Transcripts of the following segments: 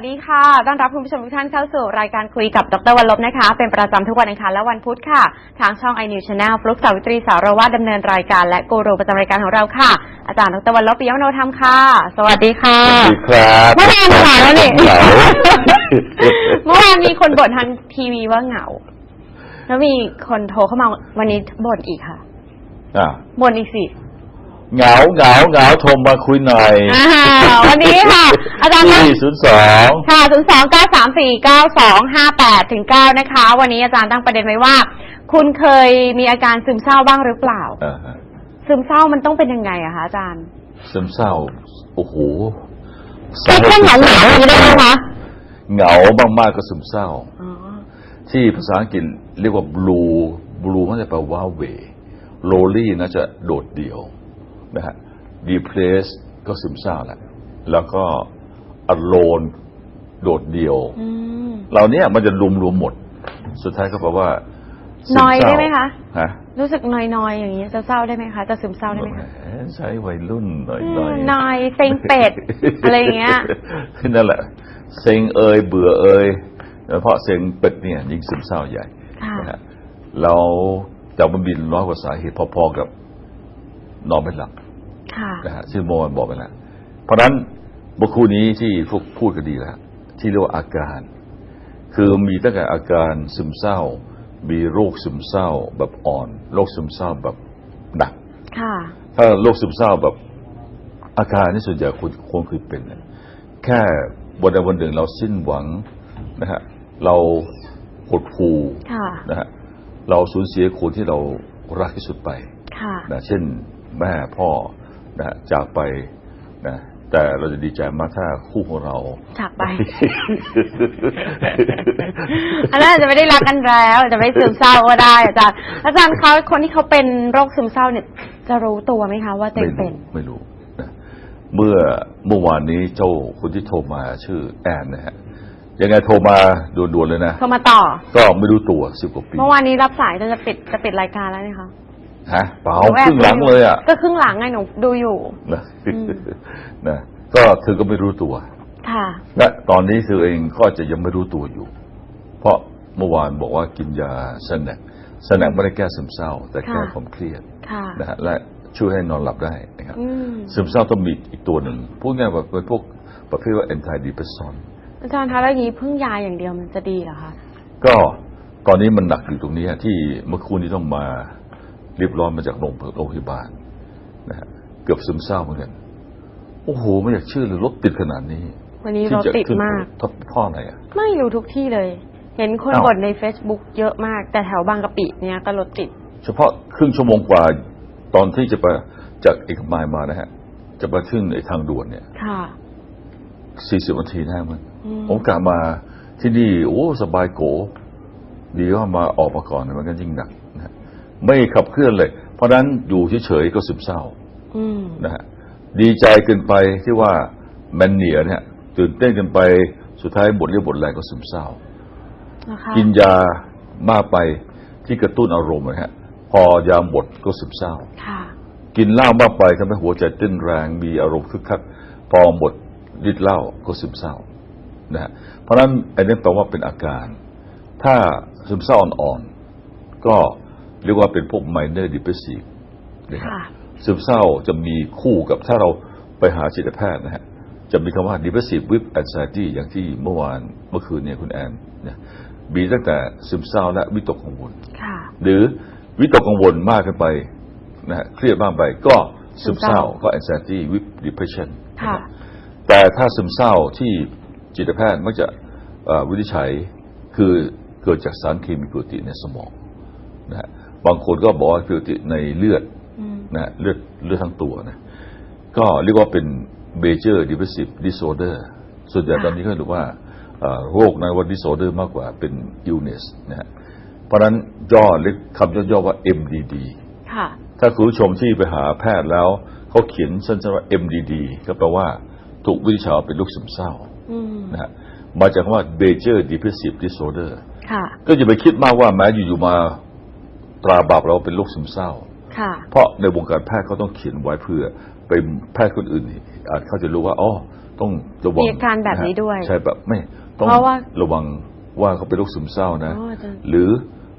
สดีค่ะ ต้อนรับคุณผู้ชมทุกท่านเข้าสู่รายการคุยกับดรวันลบนะคะ เป็นประจำทุกวันอังคารและวันพุธค่ะ ทางช่อง iNews Channel ฟลุกสาวิตรีสารวัตรดำเนินรายการและกูรูประจำรายการของเราค่ะ อาจารย์ดรวันลบปิยมโนธรรมค่ะ สวัสดีค่ะ สวัสดีครับเมื่อวานเหงาแล้วนี่เหงาเมื่อวานมีคนบ่นทางทีวีว่าเหงา แล้วมีคนโทรเข้ามาวันนี้บ่นอีกค่ะอะบ่นอีกสิ เหงาเหงาเหงาโทรมาคุยหน่อยอ่าวันนี้ค่ะ อาจารย์คะที่ศูนย์สองค่ะ0 2 9 3 4 9 2 5 8ถึง9นะคะ วันนี้อาจารย์ตั้งประเด็นไว้ว่า คุณเคยมีอาการซึมเศร้าบ้างหรือเปล่า อ่าฮะซึมเศร้ามันต้องเป็นยังไงอะคะอาจารย์ซึมเศร้าโอ้โหแค่แค่เหงาเหงาๆอย่างนี้ได้ไหมคะเหงามากๆก็ซึมเศร้า อ๋อที่ภาษาอังกฤษเรียกว่า blue blue มันจะแปลว่าเว lonely น่าจะโดดเดี่ยว นะฮะ depressed ก็ซึมเศร้าแหละแล้วก็ alone โดดเดี่ยวอืมเหล่านี้มันจะรวมรวมๆหมด สุดท้ายก็แปลว่าซึนอยเศร้าได้ไหมคะฮะรู้สึกนอยๆอย่างนี้จะเศร้าได้ไหมคะจะซึมเศร้าได้ไหมคะแหมใช้วัยรุ่นหน่อยอืหน่มอยนอยเซ็งเป็ดอะไรอย่างเงี้ยนั่นแหละเซ็งเอยเบื่อเอยโดยเฉพาะเซ็งเป็ดเนี่ย ยิ่งซึมเศร้าใหญ่ค่ะนะฮะแล้วแต่มันบินร้อยกว่าสาเหตุพอๆกับนอนไม่หลับค่ะ นะฮะซึ่งเมื่อวานบอกไปแล้วเพราะฉะนั้นเมื่อครู่นี้ที่พวกพูดกันดีแล้วที่เรียกว่าอาการ คือมีตั้งแต่อาการซึมเศร้า มีโรคซึมเศร้าแบบอ่อน โรคซึมเศร้าแบบหนักค่ะถ้าโรคซึมเศร้าแบบอาการที่ส่วนใหญ่คนคนเคยเป็นเนี่ยแค่วันใดวันหนึ่งเราสิ้นหวังนะฮะเราหดหู่ค่ะนะฮะเราสูญเสียคนที่เรารักที่สุดไปค่ะนะเช่นแม่พ่อ นะฮะจากไปนะแต่เราจะดีใจมากถ้าคู่ของเราจากไป อันนั้นอาจจะไม่ได้รักกันแล้วอาจจะไม่ซึมเศร้าก็ได้อาจารย์อาจารย์เขาคนที่เขาเป็นโรคซึมเศร้าเนี่ย จะรู้ตัวไหมคะว่าตัวเองเป็นไม่รู้นะเมื่อเมื่อวานนี้เจ้าคนที่โทรมาชื่อแอนนะฮะยังไงโทรมาด่วนๆเลยนะโทรมาต่อ ก็ไม่รู้ตัวสิบกว่าปีเมื่อวานนี้รับสายจนจะปิดจะปิดรายการแล้วนี่คะ ฮะเปล่านูแอบครึ่งหลังเลยอะก็ครึ่งหลังไงหนูดูอยู่ นะอืม นะก็เธอก็ไม่รู้ตัวค่ะ และตอนนี้เธอเองก็จะยังไม่รู้ตัวอยู่ เพราะเมื่อวานบอกว่ากินยาสแนกสแนกไม่ได้แก้ซึมเศร้า แต่แก้ค่ะ ความเครียดค่ะ นะฮะและช่วยให้นอนหลับได้นะครับ อืมซึมเศร้าต้องมีอีกตัวหนึ่งพูดง่ายๆว่าเป็นพวกประเภทว่า anti depressant อาจารย์คะแล้วอย่างนี้พึ่งยาอย่างเดียวมันจะดีเหรอคะก็ตอนนี้มันหนักอยู่ตรงนี้ที่เมื่อคืนนี้ต้องมาเรียบร้อยมาจากโรงโรงพยาบาลนะฮะเกือบซึมเศร้าเหมือนกันโอ้โหไม่อยากเชื่อเลยรถติดขนาดนี้ วันนี้รถที่จะติดขึ้นมากทับพ่ออะไรอะ ไม่รู้ทุกที่เลย เห็นคนอ้าวบ่นใน Facebook เยอะมาก แต่แถวบางกะปิเนี่ยก็รถติด เฉพาะครึ่งชั่วโมงกว่าตอนที่จะไปจากเอกมัยมานะฮะ จะไปขึ้นไอ้ทางด่วนเนี่ย ค่ะสี่สิบนาทีได้มันอืมผมกลับมาที่นี่โอ้สบายโก ดีว่ามาออกมาก่อนมันก็ยิ่งหนักนะฮะ ไม่ขับเคลื่อนเลย เพราะฉะนั้นอยู่เฉยๆก็ซึมเศร้าอืมนะฮะดีใจเกินไปที่ว่าแมนเนียเนี่ยตื่นเต้นเกินไปสุดท้ายบทเรียกบทแรงก็ซึมเศร้านะคะกินยามากไปที่กระตุ้นอารมณ์นะฮะพอยาหมดก็ซึมเศร้าค่ะกินเหล้ามากไปทำให้หัวใจเต้นแรงมีอารมณ์คึกคักพอหมดฤทธิ์เหล้าก็ซึมเศร้านะฮะเพราะฉะนั้นอันนี้แปลว่าเป็นอาการ ถ้าซึมเศร้าอ่อนๆก็ เรียกว่าเป็นพวก minor depressive นะฮะค่ะซึมเศร้าจะมีคู่กับถ้าเราไปหาจิตแพทย์นะฮะจะมีคำว่า depressive with anxiety อย่างที่เมื่อวานเมื่อคืนเนี่ยคุณแอนเนี่ยมีตั้งแต่ซึมเศร้าและวิตกกังวลค่ะหรือวิตกกังวลมากเกินไปนะฮะเครียดมากไปก็ซึมเศร้าก็ anxiety with depression ค่ะนะครับแต่ถ้าซึมเศร้าที่จิตแพทย์มักจะเอ่อวินิจฉัยคือเกิดจากสารเคมีปกติในสมองนะฮะ บางคนก็บอกว่าปกติในเลือดอืมนะฮะเลือดเลือดทั้งตัวนะก็เรียกว่าเป็น major depressive disorder ส่วนใหญ่ตอนนี้ก็เรียกว่าเอ่อโรคนะว่า disorder มากกว่าเป็น illness นะฮะเพราะฉะนั้นย่อเรียกคำย่อๆว่า MDD ค่ะถ้าคุณผู้ชมที่ไปหาแพทย์แล้ว เขาเขียนสั้นๆว่า MDD ก็แปลว่าถูกวินิจฉัยว่าเป็นโรคซึมเศร้าอืมนะฮะมาจากคำว่า major depressive disorder ค่ะก็อย่าไปคิดมากว่าแม้อยู่ๆมา ตราบาปเราเป็นโรคซึมเศร้า ค่ะ เพราะในวงการแพทย์เขาต้องเขียนไว้เพื่อไปแพทย์คนอื่นอาจเขาจะรู้ว่าอ๋อต้องระวังมีอาการแบบนี้ด้วยะฮะใช่แบบไม่ต้องเพราะว่าระวังว่าเขาเป็นโรคซึมเศร้านะ อ๋ออาจารย์ หรือ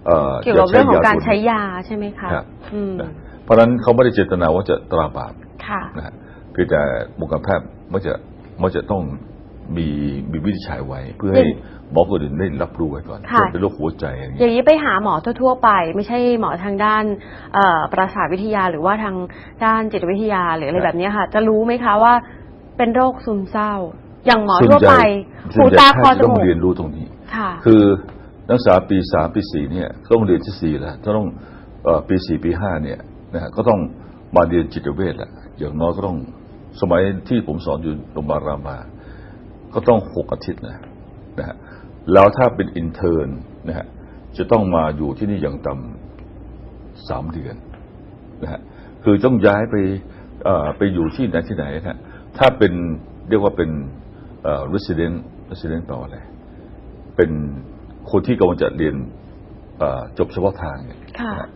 เอ่อเกี่ยวกับเรื่องของการตัวนี้ใช้ยาใช่ไหมคะครับอืมนะเพราะฉะนั้นเขาไม่ได้เจตนาว่าจะตราบาปค่ะ นะฮะเพียงแต่วงการแพทย์มันจะมันจะต้อง มีมีวินิจฉัยไว้ เพื่อให้จริงหมอคนอื่นได้รับรู้ไว้ก่อนค่ะ เช่นเป็นโรคหัวใจอะไรอย่างอเงี้ย ย่างนี้ไปหาหมอทั่ว ๆ ไป ไม่ใช่หมอทางด้านเอ่อประสาทวิทยาหรือว่าทางด้านจิตวิทยาหรืออะไรครับแบบนี้ค่ะ จะรู้ไหมคะว่าเป็นโรคซึมเศร้า อย่างหมอส่วนทั่วใหไปญ่หูส่วนใหญ่ตาแพคอทย์จต้องมูกเรียนรู้ตรงนี้ ค่ะ คือนักศึกษาปีสามปีสี่เนี่ยต้องเรียนที่สี่แล้วต้องเอ่อปีสี่ปีห้าเนี่ยนะฮะก็ต้องมาเรียนจิตเวชแหละอย่างน้อยก็ต้องสมัยที่ผมสอนอยู่โรงพยาบาลรามา ก็ต้องหกอาทิตย์นะนะฮะแล้วถ้าเป็นอินเทอร์นนะฮะจะต้องมาอยู่ที่นี่อย่างต่ำสามเดือนนะฮะคือต้องย้ายไปเอ่อไปอยู่ที่ไหนที่ไหนนะฮะถ้าเป็นเรียกว่าเป็นเอ่อ resident resident แปลว่าอะไร เป็นคนที่กำลังจะเรียนเอ่อจบเฉพาะทางเนี่ยค่ะนะฮะ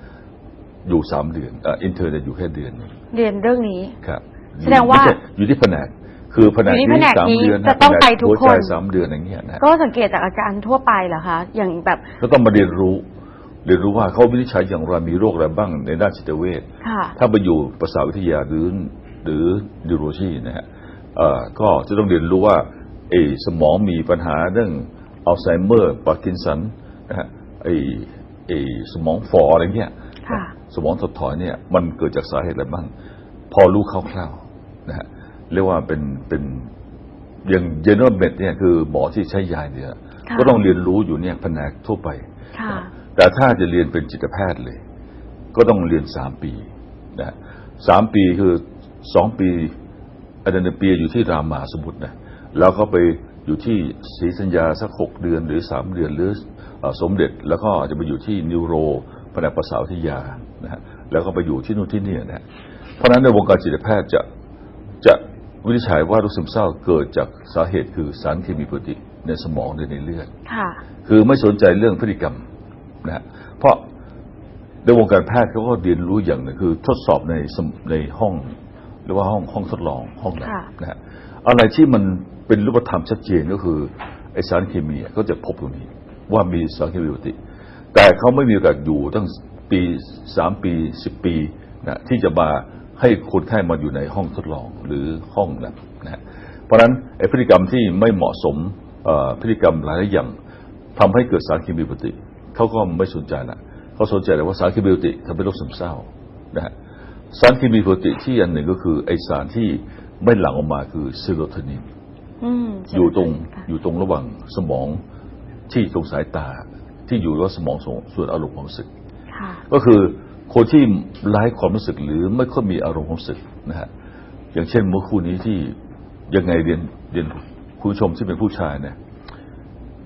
อยู่สามเดือนอินเทอร์เนี่ยอยู่แค่เดือนหนึงเรียนเรื่องนี้ครับแสดงว่าไม่ใช่อยู่ที่แผนก คือแผนกอยู่ที่นี้แผนกสามนี้เดือนจะต้องแผนกไปทุกหัวใจคนสามเดือนอย่างเงี้ยนะก็สังเกตจากอาการทั่วไปเหรอคะ อย่างแบบ ก็ต้องมาเรียนรู้เรียนรู้ว่าเขาวินิจฉัยอย่างไรมีโรคอะไรบ้างในด้านจิตเวช ค่ะ ถ้าไปอยู่ประสาทวิทยาหรือหรือนิวโรชีนะฮะเอ่อก็จะต้องเรียนรู้ว่าเออสมองมีปัญหาเรื่องอัลไซเมอร์ปาร์กินสันนะฮะไอไอสมองฝ่ออะไรเงี้ยค่ะ สมองถดถอยเนี่ยมันเกิดจากสาเหตุอะไรบ้าง พอรู้คร่าวๆนะฮะ เรียกว่าเป็นเป็นอย่างเจนอ a เมดเนี่ยคือหมอที่ใช้ยาเนี่ยค่ะก็ต้องเรียนรู้อยู่เนี่ยแผนกทั่วไปค่ะแต่ถ้าจะเรียนเป็นจิตแพทย์เลย ก็ต้องเรียนสามปีนะฮะสามปีคือสองปีอาจารย์ปีอยู่ที่รามาสมุทรนะแล้วก็ไปอยู่ที่ศรีสัญญาสักหกเดือนหรือสามเดือนหรือเอ่อสมเด็จ แล้วก็อาจจะไปอยู่ที่นิวโรแผนกประสาทวิทยานะฮะแล้วก็ไปอยู่ที่นู่นที่นี่นะฮะเพราะฉะนั้นในวงการจิตแพทย์จะจะ วินิจฉัยว่าโรคซึมเศร้าเกิดจากสาเหตุคือสารเคมีปกติในสมองหรือในเลือด ค่ะ คือไม่สนใจเรื่องพฤติกรรมนะฮะเพราะในวงการแพทย์เขาก็เรียนรู้อย่างหนึงคือ ทดสอบในสมในห้องหรือว่าห้องห้องทดลองห้องแลบค่ะ นะฮะอะไรที่มันเป็นรูปธรรมชัดเจนก็คือไอสารเคมีอะก็จะพบตรงนี้ว่ามีสารเคมีปกติ แต่เขาไม่มีโอกาสอยู่ตั้งปีสามปีสิบปีนะที่จะมา ให้คนไข้มาอยู่ในห้องทดลองหรือห้องแลบนะฮะเพราะฉะนั้นไอพฤติกรรมที่ไม่เหมาะสมเอ่อพฤติกรรมหลายอย่างทำให้เกิดสารเคมีปกติเขาก็ไม่สนใจละเขาสนใจแต่ว่าสารเคมีปกติทำให้โรคซึมเศร้านะฮะสารเคมีปกติที่อันหนึ่งก็คือไอสารที่ไม่หลั่งออกมาคือซีโรโทนินอืมอยู่ตรงค่ะอยู่ตรงระหว่างสมองที่ตรงสายตาที่อยู่ระหว่างสมองส่วนส่วนอารมณ์ความรู้สึกค่ะก็คือ คนที่ไร้ความรู้สึกหรือไม่ค่อยมีอารมณ์ความรู้สึกนะฮะอย่างเช่นเมื่อคู่นี้ที่ยังไงเรียนเรียนคุณผู้ชมที่เป็นผู้ชายเนี่ย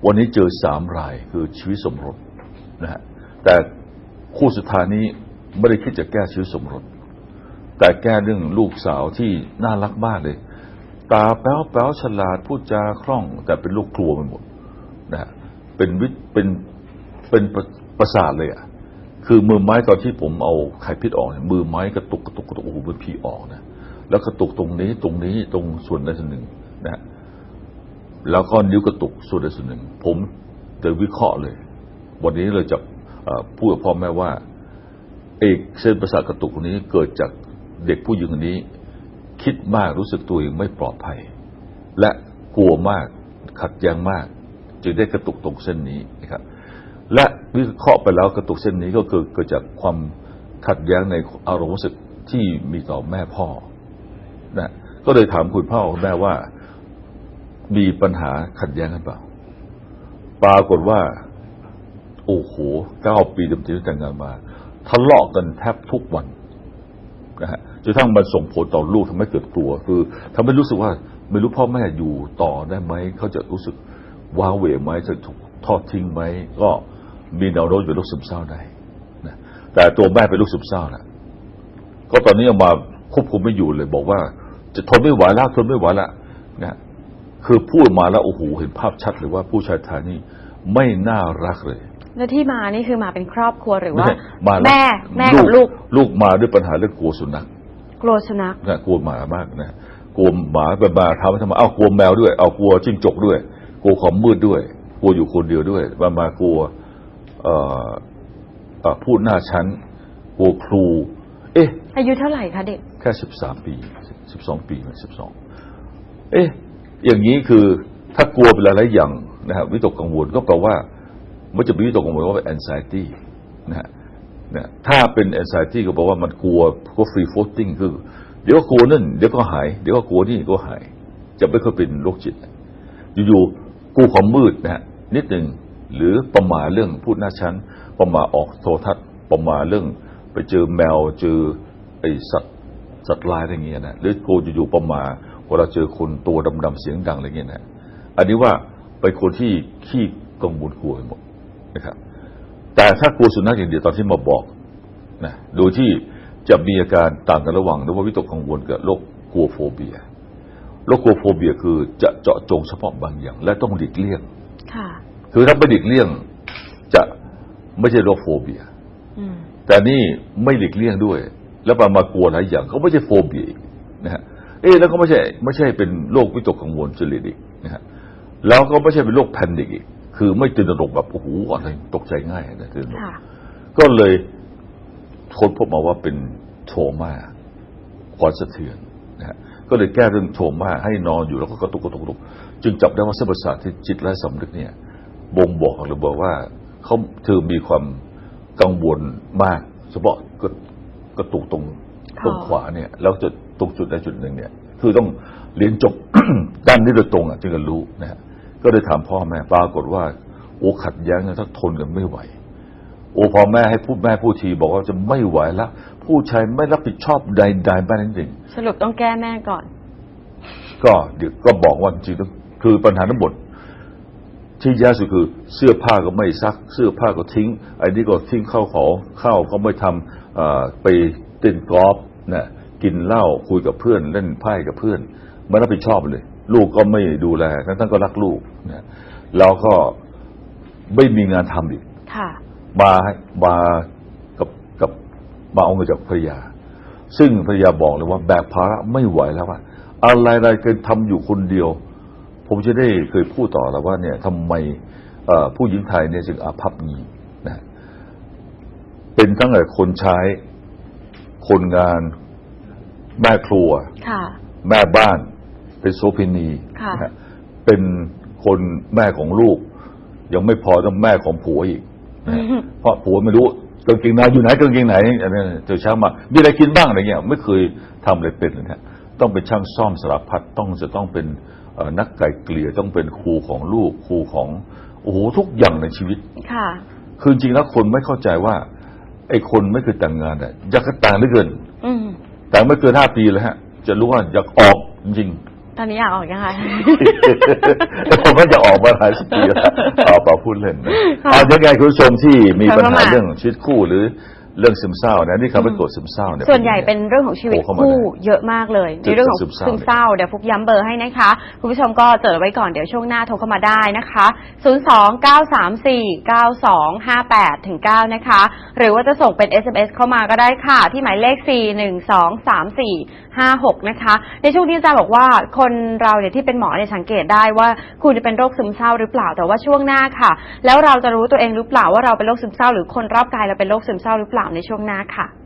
วันนี้เจอสามรายคือชีวิตสมรสนะฮะแต่คู่สุดท้ายนี้ไม่ได้คิดจะแก้ชีวิตสมรสแต่แก้เรื่องลูกสาวที่น่ารักมากเลย ตาแป๊วแป๊วฉลาดพูดจาคล่อง แต่เป็นลูกครัวไปหมดนะฮะเป็นวิเป็นเป็นประประสาทเลยอะ คือมือไม้ตอนที่ผมเอาไข่พิษออกเนี่ยมือไม้กระตุกกระตุกกระตุกโอ้โหเป็นผีออกนะแล้วกระตุกตรงนี้ตรงนี้ตรงส่วนใดส่วนหนึ่งนะแล้วก็นิ้วกระตุกส่วนใดส่วนหนึ่ง ผมจะวิเคราะห์เลย วันนี้เราจะพูดกับพ่อแม่ว่าเอกเส้นประสาทกระตุกนี้เกิดจากเด็กผู้หญิงคนนี้ คิดมากรู้สึกตัวเองไม่ปลอดภัย และกลัวมากขัดแย้งมาก จึงได้กระตุกตรงเส้นนี้ และวิเคราะห์ไปแล้วกระตุกเส้นนี้ก็คือเกิดจากความขัดแย้งในอารมณ์รู้สึกที่มีต่อแม่พ่อนะก็เลยถามคุณพ่อคุณแม่ว่า มีปัญหาขัดแย้งกันเปล่า ปรากฏว่า โอ้โหเก้าปีเต็มที่แต่งงานมาทะเลาะกันแทบทุกวันนะฮะจนกระทั่งมันส่งผลต่อลูกทำให้เกิดกลัว คือทำให้รู้สึกว่าไม่รู้พ่อแม่อยู่ต่อได้ไหมเขาจะรู้สึกว้าเหวไหมจะถูกทอดทิ้งไหมก็ มีแนวโน้มเป็นโรคซึมเศร้าได้นะแต่ตัวแม่เป็นโรคซึมเศร้านะก็ตอนนี้เอามาควบคุมไม่อยู่เลย บอกว่า จะทนไม่ไหวแล้วทนไม่ไหวแล้วนะคือพูดมาแล้วโอ้โหเห็นภาพชัดเลยว่าผู้ชายไทยนี่ไม่น่ารักเลยแล้วที่มานี่คือมาเป็นครอบครัวหรือไม่ว่าใช่มาล้วแม่แม่กับลูก ลูกมาด้วยปัญหาเรื่องกลัวสุนัขกลัวสุนัขนะกลัวหมามากนะกลัวหมาไปมาทำให้ทำไมอ้าวกลัวแมวด้วย เอากลัวจิ้งจกด้วย กลัวความมืดด้วย กลัวอยู่คนเดียวด้วยมามากลัวเอ่อเอ่อ พูดหน้าชั้นกลัวครู เอ๊ะ อายุเท่าไหร่คะเด็ก แค่สิบสามปีสิบสองปีไหมสิบสองเอ๊ะ อย่างนี้คือถ้ากลัวเป็นหลายๆอย่างนะครับวิตกกังวลก็แปลว่ามันจะมีวิตกกังวลว่าเป็น anxiety นะฮะนะถ้าเป็น anxiety ก็แปลว่ามันกลัวก็ free floating คือ เดี๋ยวก็กลัวนั่นเดี๋ยวก็หาย เดี๋ยวก็กลัวนี่ก็หาย จะไม่ค่อยเป็นโรคจิต อยู่ๆกลัวความมืดนะฮะนิดหนึ่ง หรือประมาเรื่องพูดหน้าชั้น ประมาออกโทรทัศน์ ประมาเรื่องไปเจอแมวเจอไอสัตว์สัตว์ลายอะไรเงี้ยนะหรือกลัวอยู่ๆประมาเวลาเจอคนตัวดำๆเสียงดังอะไรเงี้ยนะอันนี้ว่าเป็นคนที่ขี้กังวลกลัวไปหมดนะครับ แต่ถ้ากลัวสุนัขอย่างเดียวตอนที่มาบอกนะโดยที่จะมีอาการต่างกันระหว่างระหว่างวิตกกังวลกับโรคกลัวโฟเบียโรคกลัวโฟเบียคือจะเจาะจงเฉพาะบางอย่าง และต้องหลีกเลี่ยง ค่ะคือถ้าไม่หลีกเลี่ยงจะไม่ใช่โรคโฟเบียอืมแต่นี่ไม่หลีกเลี่ยงด้วย แล้วมามากลัวหลายอย่างเขาไม่ใช่โฟเบียอีกนะฮะเอ๊ะแล้วก็ไม่ใช่ไม่ใช่เป็นโรควิตกกังวลจริตอีกนะฮะแล้วก็ไม่ใช่เป็นโรคแพนิคอีกคือไม่ตื่นตระหนกแบบโอ้โหอะไรตกใจง่ายนะตื่นตระหนกค่ะก็เลยค้นพบมาว่าเป็นโทมาความสะเทือนนะฮะก็เลยแก้เรื่องโทมาให้นอนอยู่แล้วก็กระตุกกระตุกกระตุกจึงจับได้ว่าเส้นประสาทที่จิตและสำนึกเนี่ย บ่งบอกหรือบอกว่าเขาเธอมีความกังวลมาก เฉพาะกระกระตุกตรงค่ะตรงขวาเนี่ย แล้วจะตรงจุดใดจุดหนึ่งเนี่ย คือต้องเรียนจบด้านนี้โดยตรงอะจึงจะรู้นะฮะก็เลยถามพ่อแม่ปรากฏว่า โอ้ขัดแย้งกันถ้าทนกันไม่ไหว โอ้พอแม่ให้พูดแม่พูดทีบอกว่าจะไม่ไหวแล้วผู้ชายไม่รับผิดชอบใดๆบ้างจริงสรุปต้องแก้แม่ก่อนๆก็เดี๋ยวก็บอกว่าจริงๆต้องคือปัญหาทั้งหมด ที่แย่สุดคือเสื้อผ้าก็ไม่ซัก เสื้อผ้าก็ทิ้งไอ้นี่ก็ทิ้งเข้าของข้าวก็ไม่ทำเอ่อไปเต้นกอล์ฟนะกินเหล้าคุยกับเพื่อนเล่นไพ่กับเพื่อนไม่รับผิดชอบเลย ลูกก็ไม่ดูแลทั้งทั้งๆก็รักลูกนะแล้วก็ไม่มีงานทำอีกค่ะมามากับกับมาเอาเงินจากภรรยา ซึ่งภรรยาบอกเลยว่าแบกภาระไม่ไหวแล้วว่าอะไรอะไรเคยทำอยู่คนเดียว ผมจะได้เคยพูดต่อแล้วว่าเนี่ยทำไมเอ่อผู้หญิงไทยเนี่ยจึงอาภัพงี้นะเป็นตั้งแต่คนใช้ คนงาน แม่ครัวค่ะแม่บ้าน เป็นโสเภณีค่ะนะฮะเป็นคนแม่ของลูก ยังไม่พอต้องแม่ของผัวอีกนะฮะอืมเพราะผัวไม่รู้กางเกงในอยู่ไหนกางเกงไหนอันนี้เจอเช้ามามีอะไรกินบ้างอะไรเงี้ย ไม่เคยทำอะไรเป็นนะฮะต้องเป็นช่างซ่อมสารพัดต้องจะต้องเป็นเอ่อ นักไก่เกลี่ยต้องเป็นครูของลูกครูของโอ้โหทุกอย่างในชีวิตค่ะ คือจริงๆแล้วคนไม่เข้าใจว่า ไอ้คนไม่เคยแต่งงานอะอยากจะแต่งเหลือเกินอืมแต่งไม่เกินห้าปีเลยฮะ จะรู้ว่าอยากออกจริงตอนนี้อยากออกยังไงๆผมก็จะออกมาหลายสิบปีแล้วเอาเปล่าพูดเล่นนะค่ะเอายังไงคุณผู้ชมที่มีปัญหาเข้ามาเรื่องชีวิตคู่หรือ เรื่องซึมเศร้านะนี่เขาไปตรวจซึมเศร้าเนี่ยส่วนใหญ่เป็นเรื่องของชีวิตโทรเข้ามาคู่ได้เยอะมากเลยจุในดเรื่องของซึมเศร้าซึมเศร้าเดี๋ยวฟุกย้ำเบอร์ให้นะคะคุณผู้ชมก็จดเอาไว้ก่อนเดี๋ยวช่วงหน้าโทรเข้ามาได้นะคะ 029349258ถึง9นะคะ หรือว่าจะส่งเป็น SMS เข้ามาก็ได้ค่ะ ที่หมายเลข 4123456 นะคะ ในช่วงนี้อาจารย์บอกว่าคนเราเนี่ยที่เป็นหมอเนี่ยสังเกตได้ว่าคุณจะเป็นโรคซึมเศร้าหรือเปล่าแต่ว่าช่วงหน้าค่ะ แล้วเราจะรู้ตัวเองหรือเปล่าว่าเราเป็นโรคซึมเศร้าหรือคนรอบกายเราเป็นโรคซึมเศร้าหรือเปล่าในช่วงหน้าค่ะ